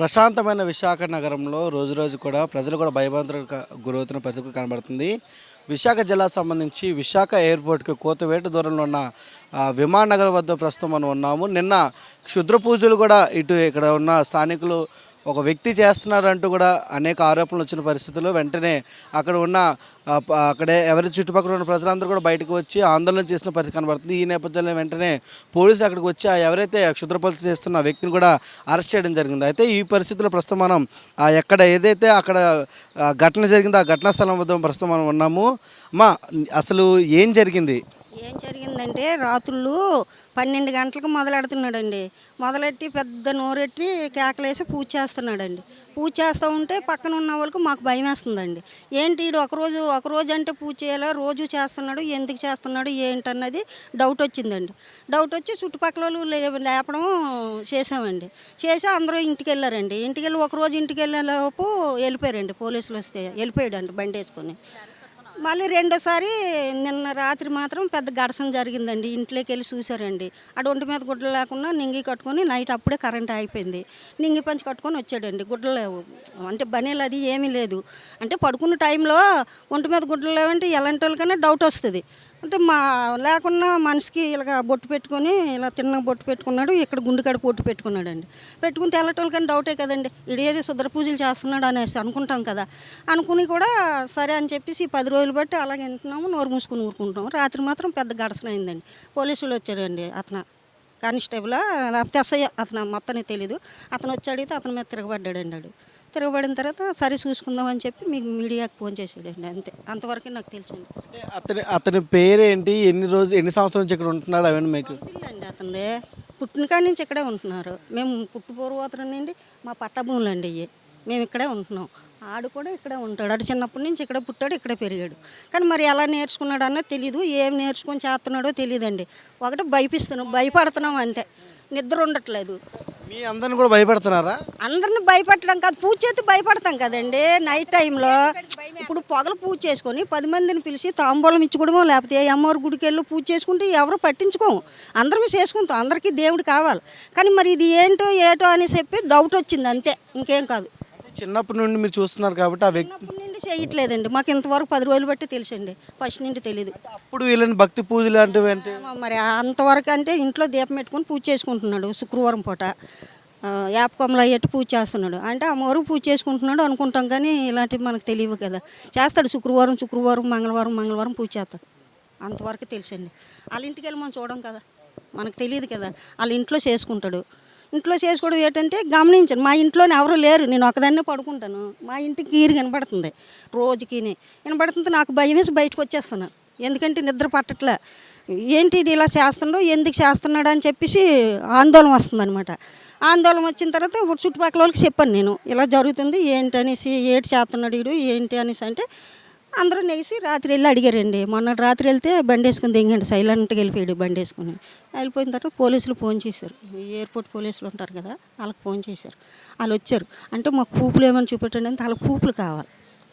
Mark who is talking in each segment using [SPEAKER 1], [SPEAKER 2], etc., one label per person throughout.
[SPEAKER 1] ప్రశాంతమైన విశాఖ నగరంలో రోజు రోజు కూడా ప్రజలు కూడా భయభ్రాంతులకు గురవుతున్న పరిస్థితి కనబడుతుంది. విశాఖ జిల్లాకు సంబంధించి విశాఖ ఎయిర్పోర్ట్కి కోతవేట దూరంలో ఉన్న ఆ, విమాననగర్ వద్ద ప్రస్తుతం మనం ఉన్నాము. నిన్న క్షుద్ర పూజలు కూడా ఇటు ఇక్కడ ఉన్న స్థానికులు ఒక వ్యక్తి చేస్తున్నారంటూ కూడా అనేక ఆరోపణలు వచ్చిన పరిస్థితుల్లో వెంటనే అక్కడ ఉన్న అక్కడే ఎవరి చుట్టుపక్కల ఉన్న ప్రజలందరూ కూడా బయటకు వచ్చి ఆందోళన చేసిన పరిస్థితి కనబడుతుంది. ఈ నేపథ్యంలో వెంటనే పోలీసులు అక్కడికి వచ్చి ఆ ఎవరైతే క్షుద్రపూజలు చేస్తున్న వ్యక్తిని కూడా అరెస్ట్ చేయడం జరిగింది. అయితే ఈ పరిస్థితుల్లో ప్రస్తుతం మనం ఎక్కడ ఏదైతే అక్కడ ఘటన జరిగిందో ఆ ఘటనా స్థలం వద్ద ప్రస్తుతం మనం ఉన్నాము. మా అసలు ఏం జరిగింది?
[SPEAKER 2] ఏం జరిగిందంటే రాత్రులు పన్నెండు గంటలకు మొదలెడుతున్నాడండి. మొదలెట్టి పెద్ద నోరెట్టి కేకలేసి పూజ చేస్తున్నాడండి. పూజ చేస్తూ ఉంటే పక్కన ఉన్న వాళ్ళకి మాకు భయం వేస్తుందండి ఏంటి ఈడు ఒకరోజు ఒకరోజు అంటే పూజ చేయాలా? రోజు చేస్తున్నాడు ఎందుకు చేస్తున్నాడు ఏంటన్నది డౌట్ వచ్చిందండి. డౌట్ వచ్చి చుట్టుపక్కల వాళ్ళు లేపడం చేసామండి చేసి అందరూ ఇంటికి వెళ్ళారండి ఇంటికి వెళ్ళి ఒకరోజు ఇంటికి వెళ్ళేలోపు వెళ్ళిపోయారండి. పోలీసులు వస్తే వెళ్ళిపోయాడండి బండి వేసుకొని మళ్ళీ రెండోసారి నిన్న రాత్రి మాత్రం పెద్ద ఘర్షణ జరిగిందండి. ఇంట్లోకి వెళ్ళి చూసారండి ఆ ఒంటి మీద గుడ్డలు లేకుండా నింగి కట్టుకొని నైట్ అప్పుడే కరెంట్ అయిపోయింది నింగి పంచి కట్టుకొని వచ్చాడండి. గుడ్డలు లేవు. అంటే బనీలు అది ఏమీ లేదు. అంటే పడుకున్న టైంలో ఒంటి మీద గుడ్డలు లేవంటే ఎలాంటి వాళ్ళకైనా డౌట్ వస్తుంది. అంటే మా లేకున్నా మనిషికి ఇలాగ బొట్టు పెట్టుకొని ఇలా తిన్న బొట్టు పెట్టుకున్నాడు ఇక్కడ గుండెకాడ బొట్టు పెట్టుకుని పెట్టుకుంటే కానీ డౌటే కదండి. ఇడేది శుద్ర పూజలు చేస్తున్నాడు అనేసి అనుకుంటాం కదా. అనుకుని కూడా సరే అని చెప్పేసి పది రోజులు బట్టి అలాగే వింటున్నాము నోరు మూసుకుని ఊరుకుంటాం రాత్రి మాత్రం పెద్ద గడసన అయిందండి. పోలీసులు వచ్చారండి అతను. కానిస్టేబుల్ లేకపోతే ఎస్ఐ అతను మొత్తానికి తెలీదు. అతను వచ్చి అడిగితే అతని మీద తిరగబడ్డాడు అండి తిరగబడిన తర్వాత సరే చూసుకుందాం అని చెప్పి మీకు మీడియాకి ఫోన్ చేసాడండి అంతే. అంతవరకు నాకు తెలుసండి
[SPEAKER 1] అంటే అతని అతని పేరేంటి? ఎన్ని రోజులు ఎన్ని సంవత్సరాల నుంచి ఇక్కడ ఉంటున్నాడు అవన్నీ మీకు?
[SPEAKER 2] ఇల్లండి అతనిదే. పుట్టిన కాడి నుంచి ఇక్కడే ఉంటున్నారు. మేము పుట్టు నుండి మా పట్టభూములు అండి ఇవి మేము ఇక్కడే ఉంటున్నాం. ఆడు కూడా ఇక్కడే ఉంటాడు. ఆడు చిన్నప్పటి నుంచి ఇక్కడే పుట్టాడు ఇక్కడే పెరిగాడు. కానీ మరి ఎలా నేర్చుకున్నాడు అన్నది తెలియదు ఏం నేర్చుకొని చేస్తున్నాడో తెలియదండి ఒకటి భయపిస్తున్నాం భయపడుతున్నాం అంతే. నిద్ర ఉండట్లేదు
[SPEAKER 1] మీ అందరిని కూడా భయపెడుతున్నారా?
[SPEAKER 2] అందరిని భయపెట్టడం కాదు పూజ చేస్తే భయపడతాం కదండి. నైట్ టైంలో ఇప్పుడు పొగలు పూజ చేసుకొని పది మందిని పిలిచి తాంబూలం ఇచ్చుకోవడమో లేకపోతే అమ్మవారి గుడికి వెళ్ళి పూజ చేసుకుంటే ఎవరు పట్టించుకోము. అందరం చేసుకుంటాం అందరికీ దేవుడు కావాలి. కానీ మరి ఇది ఏంటో ఏటో అని చెప్పి డౌట్ వచ్చింది అంతే. ఇంకేం కాదు.
[SPEAKER 1] చిన్నప్పటి నుండి మీరు చూస్తున్నారు కాబట్టి ఆ వ్యక్తి
[SPEAKER 2] చిన్నప్పటి నుండి చేయట్లేదండి. మాకు ఇంతవరకు పది రోజులు బట్టి తెలుసండి. ఫస్ట్ నుండి తెలియదు
[SPEAKER 1] అప్పుడు వీళ్ళని భక్తి పూజలు లాంటివి అంటే
[SPEAKER 2] మరి అంతవరకు అంటే ఇంట్లో దీపం పెట్టుకొని పూజ చేసుకుంటున్నాడు శుక్రవారం పూట. ఆ, యాపకొమ్మలు అయ్యేట్టు పూజ చేస్తున్నాడు. అంటే అమ్మవారు పూజ చేసుకుంటున్నాడు అనుకుంటాం కానీ ఇలాంటివి మనకు తెలియవు కదా. చేస్తాడు శుక్రవారం శుక్రవారం మంగళవారం మంగళవారం పూజ చేస్తాడు. అంతవరకు తెలుసండి. వాళ్ళ ఇంటికి వెళ్ళి మనం చూడం కదా. మనకు తెలియదు కదా. వాళ్ళ ఇంట్లో చేసుకుంటాడు. ఇంట్లో చేసుకోవడం ఏంటంటే గమనించండి మా ఇంట్లోనే ఎవరు లేరు. నేను ఒకదాన్నే పడుకుంటాను. మా ఇంటికి ఈరు కనబడుతుంది రోజుకి వినబడుతుంది. నాకు భయం వేసి బయటకు వచ్చేస్తాను. ఎందుకంటే నిద్ర పట్టట్లే. ఏంటి ఇలా చేస్తున్నాడు? ఎందుకు చేస్తున్నాడు? అని చెప్పేసి ఆందోళన వస్తుంది అనమాట ఆందోళన వచ్చిన తర్వాత ఇప్పుడు చుట్టుపక్కల వాళ్ళకి చెప్పాను నేను. ఇలా జరుగుతుంది. ఏంటి అనేసి ఏటి చేస్తున్నాడు వీడు? ఏంటి అనేసి అంటే అందరూ నేసి రాత్రి వెళ్ళి అడిగారండి. మొన్న రాత్రి వెళ్తే బండి వేసుకుని దిగండి సైలెంట్గా వెళ్ళిపోయాడు బండి వేసుకుని వెళ్ళిపోయిన తర్వాత పోలీసులు ఫోన్ చేశారు. ఎయిర్పోర్ట్ పోలీసులు ఉంటారు కదా వాళ్ళకి ఫోన్ చేశారు. వాళ్ళు వచ్చారు. అంటే మాకు పూపులు ఏమైనా చూపెట్టండి అంటే వాళ్ళకి పూపులు కావాలి.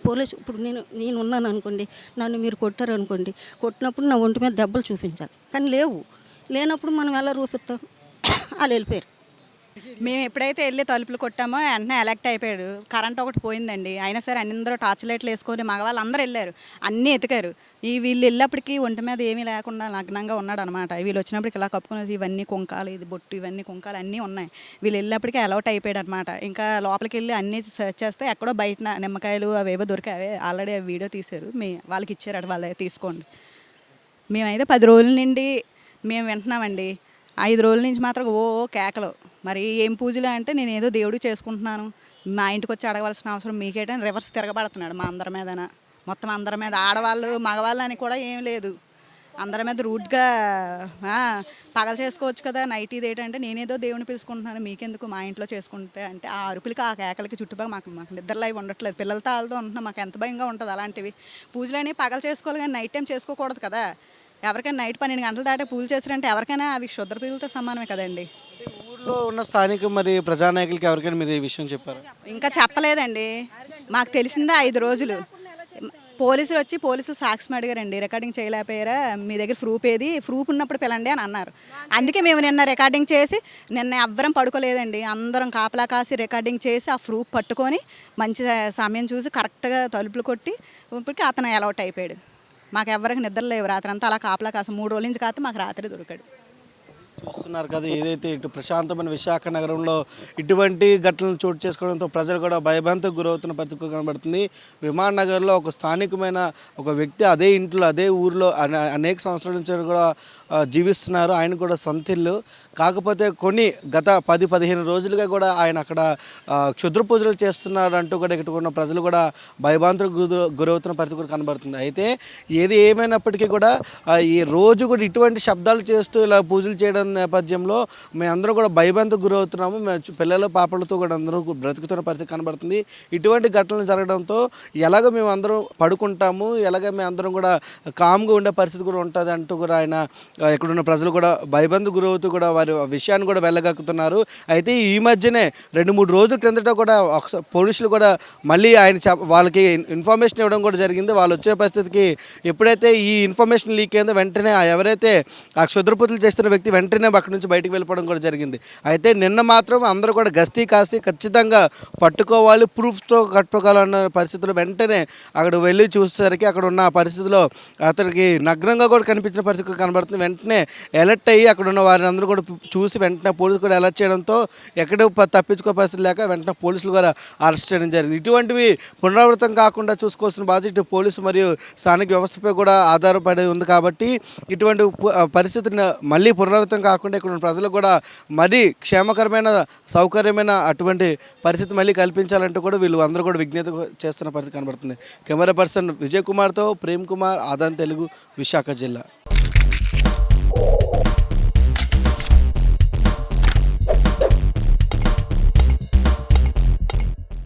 [SPEAKER 2] పోలీసు ఇప్పుడు నేను నేను ఉన్నాను అనుకోండి నన్ను మీరు కొట్టారు అనుకోండి కొట్టినప్పుడు నా ఒంటి మీద దెబ్బలు చూపించాలి. కానీ లేవు. లేనప్పుడు మనం ఎలా రూపిస్తాం? వాళ్ళు వెళ్ళిపోయారు.
[SPEAKER 3] మేము ఎప్పుడైతే వెళ్ళి తలుపులు కొట్టామో వెంటనే ఎలక్ట్ అయిపోయాడు. కరెంట్ ఒకటి పోయిందండి. అయినా సరే అందరూ టార్చ్ లైట్లు వేసుకొని మగవాళ్ళు అందరూ వెళ్ళారు. అన్నీ ఎతికారు. ఈ వీళ్ళు వెళ్ళినప్పటికీ ఒంటి మీద ఏమీ లేకుండా నగ్నంగా ఉన్నాడు అనమాట వీళ్ళు వచ్చినప్పటికి ఇలా కప్పుకునేది ఇవన్నీ కుంకాలు ఇది బొట్టు ఇవన్నీ కుంకాలు అన్నీ ఉన్నాయి. వీళ్ళు వెళ్ళినప్పటికీ అలౌట్ అయిపోయాడు అనమాట ఇంకా లోపలికి వెళ్ళి అన్నీ సెర్చ్ చేస్తే ఎక్కడో బయట నిమ్మకాయలు అవేవో దొరికాయి అవే ఆల్రెడీ వీడియో తీశారు. మీ వాళ్ళకి ఇచ్చారు వాళ్ళే తీసుకోండి. మేమైతే పది రోజుల నుండి మేము వింటున్నామండి. ఐదు రోజుల నుంచి మాత్రం ఓ కేకలు. మరి ఏం పూజలు అంటే నేను ఏదో దేవుడు చేసుకుంటున్నాను. మా ఇంటికి వచ్చి అడగవలసిన అవసరం మీకేటని రివర్స్ తిరగబడుతున్నాడు మా అందరి మీదన. మొత్తం అందరి మీద ఆడవాళ్ళు మగవాళ్ళు అని కూడా ఏం లేదు. అందరి మీద రూట్గా పగలు చేసుకోవచ్చు కదా. నైట్ ఇది ఏంటంటే నేనేదో దేవుని పిలుచుకుంటున్నాను. మీకెందుకు మా ఇంట్లో చేసుకుంటే అంటే ఆ అరుపులకి ఆ కేకలకి చుట్టుపక్కల మాకు మాకు నిద్రలు అవి ఉండట్లేదు. పిల్లలతో వాళ్ళతో ఉంటున్నాం. మాకు ఎంత భయంగా ఉంటుంది అలాంటివి. పూజలు అనేవి పగలు చేసుకోవాలి కానీ నైట్ టైం చేసుకోకూడదు కదా. ఎవరికైనా నైట్ పన్నెండు గంటల దాటే పూజ చేశారంటే ఎవరికైనా అవి క్షుద్ర పూజలతో సమానమే కదండి.
[SPEAKER 1] ఊళ్ళో ఉన్న స్థానిక మరి ప్రజానాయకులకి ఎవరికైనా మీరు ఈ విషయం చెప్పారు?
[SPEAKER 3] ఇంకా చెప్పలేదండి. మాకు తెలిసిందే ఐదు రోజులు. పోలీసులు వచ్చి పోలీసులు సాక్ష్యం అడిగారండి. రికార్డింగ్ చేయలేకపోయారా? మీ దగ్గర ప్రూఫ్ ఏది? ప్రూఫ్ ఉన్నప్పుడు పిలండి అని అన్నారు. అందుకే మేము నిన్న రికార్డింగ్ చేసి నిన్న ఎవ్వరం పడుకోలేదండి. అందరం కాపలా కాసి రికార్డింగ్ చేసి ఆ ప్రూఫ్ పట్టుకొని మంచి సమయం చూసి కరెక్ట్గా తలుపులు కొట్టి ఇప్పటికి అతను అలౌట్ అయిపోయాడు. మాకు ఎవరికి నిద్ర లేవు రాత్రి అంతా అలా కాపలా కాస్త మూడు రోజుల నుంచి కాస్తే మాకు రాత్రి దొరికాడు.
[SPEAKER 1] చూస్తున్నారు కదా ఏదైతే ఇటు ప్రశాంతమైన విశాఖ నగరంలో ఇటువంటి ఘటనలు చోటు చేసుకోవడంతో ప్రజలు కూడా భయభ్రాంతికి గురవుతున్న పరిస్థితి కనబడుతుంది. విమాన నగర్లో ఒక స్థానికమైన ఒక వ్యక్తి అదే ఇంట్లో అదే ఊరిలో అనే- అనేక సంవత్సరాల నుంచి కూడా జీవిస్తున్నారు. ఆయన కూడా సొంత ఇల్లు కాకపోతే కొన్ని గత పది పదిహేను రోజులుగా కూడా ఆయన అక్కడ క్షుద్ర పూజలు చేస్తున్నారు అంటూ కూడా ఇక్కడ ఉన్న ప్రజలు కూడా భయభ్రాంతులకు గురవుతున్న పరిస్థితి కూడా కనబడుతుంది. అయితే ఏది ఏమైనప్పటికీ కూడా ఈ రోజు కూడా ఇటువంటి శబ్దాలు చేస్తూ ఇలా పూజలు చేయడం నేపథ్యంలో మేమందరూ కూడా భయభ్రాంతికి గురవుతున్నాము. మేము పిల్లలు పాపలతో కూడా అందరూ బ్రతుకుతున్న పరిస్థితి కనబడుతుంది. ఇటువంటి ఘటనలు జరగడంతో ఎలాగ మేము అందరం పడుకుంటాము? ఎలాగ మేము అందరం కూడా కామ్గా ఉండే పరిస్థితి కూడా ఉంటుంది అంటూ కూడా ఆయన ఇక్కడున్న ప్రజలు కూడా భయభ్రాంతికి గురవుతూ కూడా వారి విషయాన్ని కూడా వెళ్ళగక్కుతున్నారు. అయితే ఈ మధ్యనే రెండు మూడు రోజుల క్రిందట కూడా ఒకసారి పోలీసులు కూడా మళ్ళీ ఆయన వాళ్ళకి ఇన్ఫర్మేషన్ ఇవ్వడం కూడా జరిగింది. వాళ్ళు వచ్చే పరిస్థితికి ఎప్పుడైతే ఈ ఇన్ఫర్మేషన్ లీక్ అయిందో వెంటనే ఎవరైతే ఆ క్షుద్రపుతులు చేస్తున్న వ్యక్తి వెంటనే అక్కడి నుంచి బయటకు వెళ్ళిపోవడం కూడా జరిగింది. అయితే నిన్న మాత్రం అందరూ కూడా గస్తీ కాస్తీ ఖచ్చితంగా పట్టుకోవాలి ప్రూఫ్తో కట్టుకోవాలన్న పరిస్థితులు వెంటనే అక్కడ వెళ్ళి చూసేసరికి అక్కడ ఉన్న పరిస్థితిలో అతనికి నగ్నంగా కూడా కనిపించిన పరిస్థితి కనబడుతుంది. వెంటనే అలర్ట్ అయ్యి అక్కడ ఉన్న వారిని అందరూ కూడా చూసి వెంటనే పోలీసులు కూడా అలర్ట్ చేయడంతో ఎక్కడ తప్పించుకో పరిస్థితి లేక వెంటనే పోలీసులు కూడా అరెస్ట్ చేయడం జరిగింది. ఇటువంటివి పునరావృతం కాకుండా చూసుకోవాల్సిన బాధ్యత ఇటు పోలీసు మరియు స్థానిక వ్యవస్థపై కూడా ఆధారపడి ఉంది కాబట్టి ఇటువంటి పరిస్థితిని మళ్ళీ పునరావృతం కాకుండా ఇక్కడ ప్రజలకు కూడా మరీ క్షేమకరమైన సౌకర్యమైన అటువంటి పరిస్థితి మళ్ళీ కల్పించాలంటూ కూడా వీళ్ళు అందరూ కూడా విజ్ఞత చేస్తున్న పరిస్థితి కనబడుతుంది. కెమెరా పర్సన్ విజయ్ కుమార్తో ప్రేమ్ కుమార్ ఆదాన్ తెలుగు విశాఖ జిల్లా.